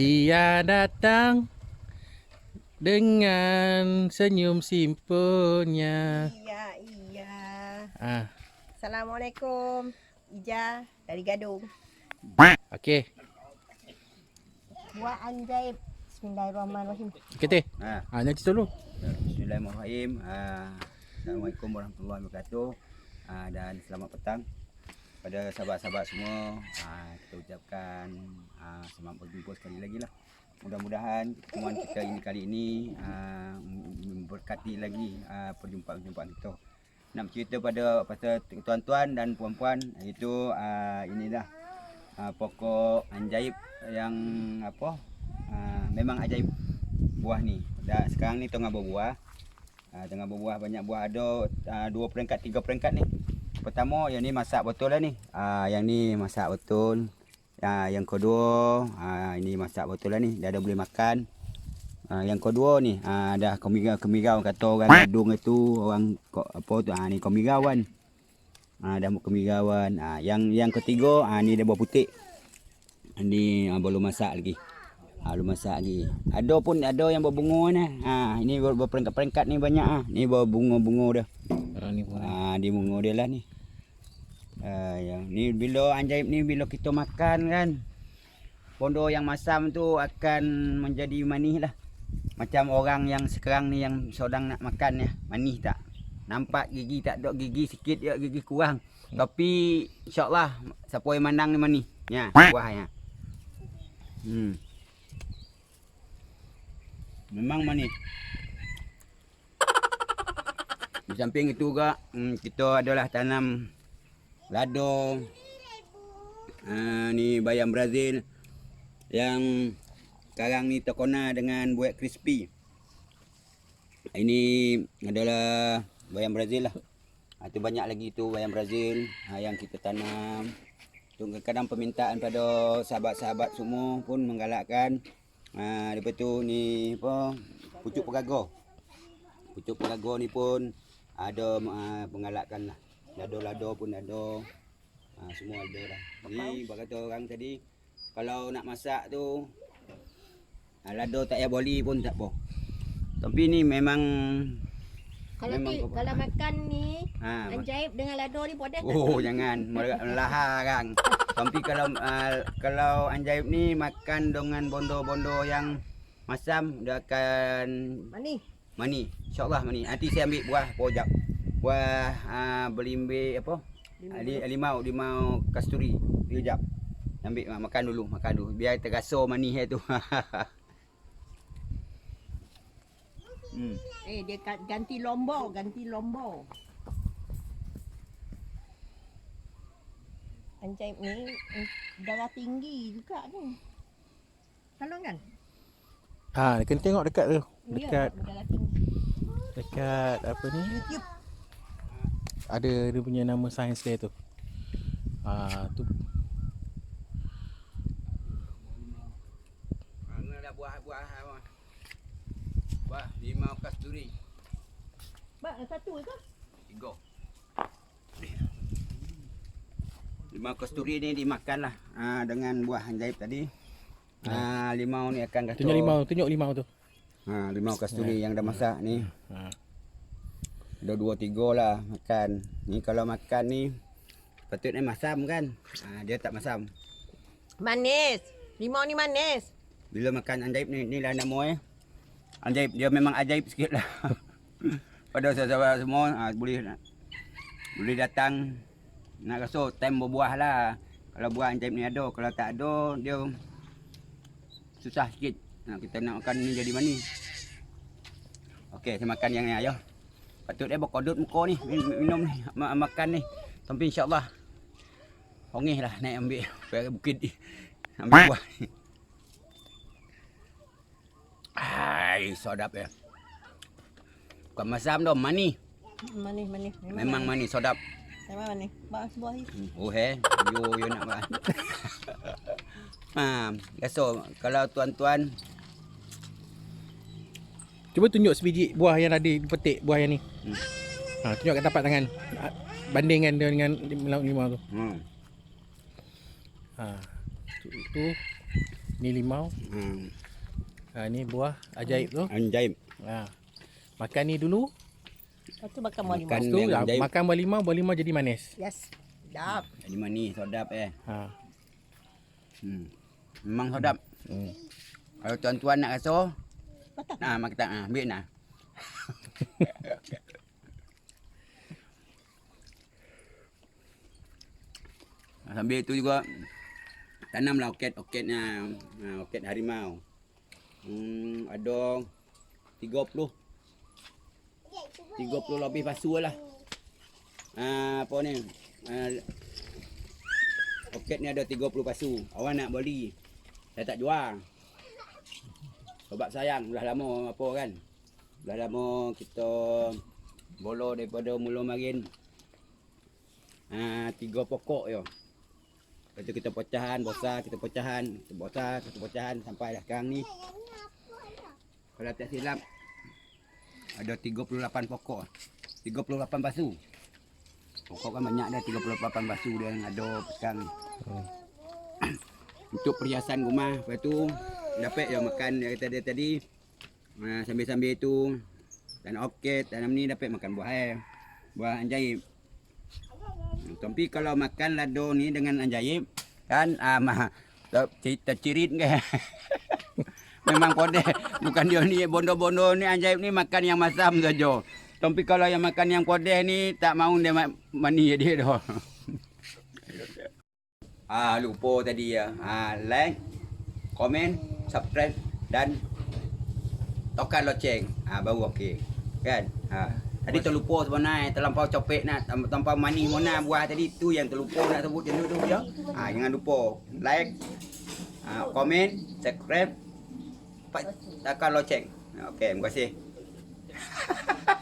Dia datang dengan senyum simpulnya. Iya, iya. Ah, Assalamualaikum. Ija dari Gadung. okey. Buat anjaib. Bismillahirrahmanirrahim. Kita. Ha, Ah, nanti dulu. Bismillahirrahmanirrahim. Ah, Assalamualaikum warahmatullahi wabarakatuh. Ah, dan selamat petang pada sahabat-sahabat semua. Ah, kita ucapkan ah, selamat berjumpa sekali lagi lah. Mudah-mudahan pertemuan kita ini kali ini ah, memberkati lagi ah, perjumpaan-perjumpaan kita. Nak cerita pada pasal tuan-tuan dan puan-puan itu ah, inilah ah, pokok anjaib yang apa? Ah, memang ajaib buah ni. Dah sekarang ni tengah berbuah. Ha, tengah berbuah banyak buah ada uh, dua peringkat tiga peringkat ni. Pertama yang ni masak betul lah ni. Ah yang ni masak betul. Ah yang kedua ah ini masak betul lah ni. Dah ada boleh makan. Ah yang kedua ni ah dah kemigau kata orang Gadung itu orang apa tu ah ni kemigauan. Ah dah kemigauan. Ah yang yang ketiga ah ni dah buah putih. Ni ah, belum masak lagi. Ha, belum masak lagi. Ada pun ada yang berbunga ni. Ha, ini ber- berperingkat-peringkat ni banyak ah. Ni berbunga-bunga dah. Ni pun. Ha, di bunga dia lah ni. Ha, yang ni bila anjaib ni bila kita makan kan. Pondo yang masam tu akan menjadi manis lah. Macam orang yang sekarang ni yang sedang nak makan ya. Manis tak? Nampak gigi tak ada gigi sikit ya gigi kurang. Tapi insyaAllah siapa yang mandang ni manis. Ya, buah ya. Hmm. Memang manis. Di samping itu juga hmm, kita adalah tanam lado. Ha, ni bayam Brazil yang sekarang ni terkona dengan buat crispy. Ini adalah bayam Brazil lah. Ha, tu banyak lagi tu bayam Brazil ha, yang kita tanam. Tu kadang permintaan pada sahabat-sahabat semua pun menggalakkan. Ha, lepas tu ni apa pucuk peraga. Pucuk peraga ni pun ada uh, penggalakkan lah. Lado-lado pun ada. Ha, semua ada dah. Ni berkata orang tadi kalau nak masak tu ha, lado tak payah boli pun tak apa. Tapi ni memang Kalau Memang ti, kalau makan ni ha, anjaib dengan lado ni boleh tak? Oh jangan melahar kan. Tapi kalau uh, kalau anjaib ni makan dengan bondo-bondo yang masam dia akan Manis. Mani. InsyaAllah mani. Nanti saya ambil buah pojak. Buah uh, belimbing apa? Ali, limau, limau kasturi. Dia jap. Ambil ah, makan dulu, makan dulu. Biar terasa manis tu. hmm. Eh dia ganti lombok, ganti lombok. Anjaib ni darah tinggi juga ni. Kalau kan? Ah, kena tengok dekat tu. Dekat dekat apa ni? Ada dia punya nama sains dia tu. Ah, tu Mana ada buah-buah apa? Buah limau kasturi. Bak, satu ke? Tiga. Limau kasturi ni dimakanlah ha, dengan buah anjaib tadi. Ha, limau ni akan kata tunjuk limau, tunjuk limau tu. Ha, limau kasturi yang dah masak ni. Ha. Ada dua tiga lah makan. Ni kalau makan ni patutnya masam kan. Ha, dia tak masam. Manis. Limau ni manis. Bila makan anjaib ni, ni lah nama eh. Anjaib, dia memang ajaib sikit lah. Pada sahabat semua, ha, boleh boleh datang nak rasa time berbuah lah. Kalau buah anjaib ni ada, kalau tak ada, dia susah sikit. Ha, kita nak makan ni jadi manis. Okey, saya makan yang ni ayah. Patut dia berkodut muka ni, min- minum ni, ma- makan ni. Tapi insyaAllah, hongih lah naik ambil pergi bukit ni. Ambil buah. Hai, sedap ya. Bukan masam dah, manis. Manis, manis. Memang manis, sedap. Memang manis. Bak sebuah ni. Oh he, yo yo nak makan. ha, kalau tuan-tuan Cuba tunjuk sebiji buah yang tadi petik buah yang ni. Hmm. Ha, tunjuk kat tapak tangan. Ah, Bandingkan dia dengan limau, limau tu. hmm, Ha. Tu, tu Ni limau. Hmm. Ha, ni buah ajaib tu. Anjaib. Ha. Makan ni dulu. Lepas tu makan buah limau. Makan tu ah, ajaib. makan buah limau, buah limau jadi manis. Yes. Sedap. Jadi manis, sedap eh. Ha. Hmm. Memang sedap. Hmm. Kalau tuan-tuan nak rasa, Patah. nah mak kita ah, ambil nah. Ah, Sambil tu juga tanamlah oket-oketnya, ah, oket harimau. Hmm, ada 30 30 lebih pasu lah. Ah, apa ni? Ah, oket ni ada 30 pasu. Awak nak beli. Saya tak jual. Sebab sayang dah lama apa kan. Dah lama kita bolo daripada mula marin. Ah, tiga pokok je. Lepas tu kita pecahan, besar, kita pecahan, kita besar, kita pecahan sampai dah sekarang ni. Kalau tak silap ada 38 pokok. 38 pasu. Pokok kan banyak dah 38 pasu dia yang ada sekarang. Hmm. Untuk perhiasan rumah. Lepas tu dapat yang makan dari tadi tadi. Ha, sambil-sambil tu dan oket tanam ni dapat makan buah air. Buah anjaib. Hmm, Tapi kalau makan lado ni dengan anjaib kan ah mah tercirit ke. Memang podeh. Bukan dia ni bondo-bondo ni anjaib ni makan yang masam saja. Tapi kalau yang makan yang podeh ni tak mau dia ma- mani dia dah. ah lupa tadi ya. Ah like, komen, subscribe dan tekan loceng. Ah baru okey. Kan? Ha. Tadi terlupa sebenarnya terlampau copek nak terlampau- manis mona buah tadi tu yang terlupa nak sebut macam tu tu ya. Ah jangan lupa like, ah, komen, subscribe, tekan loceng. Okey, terima kasih.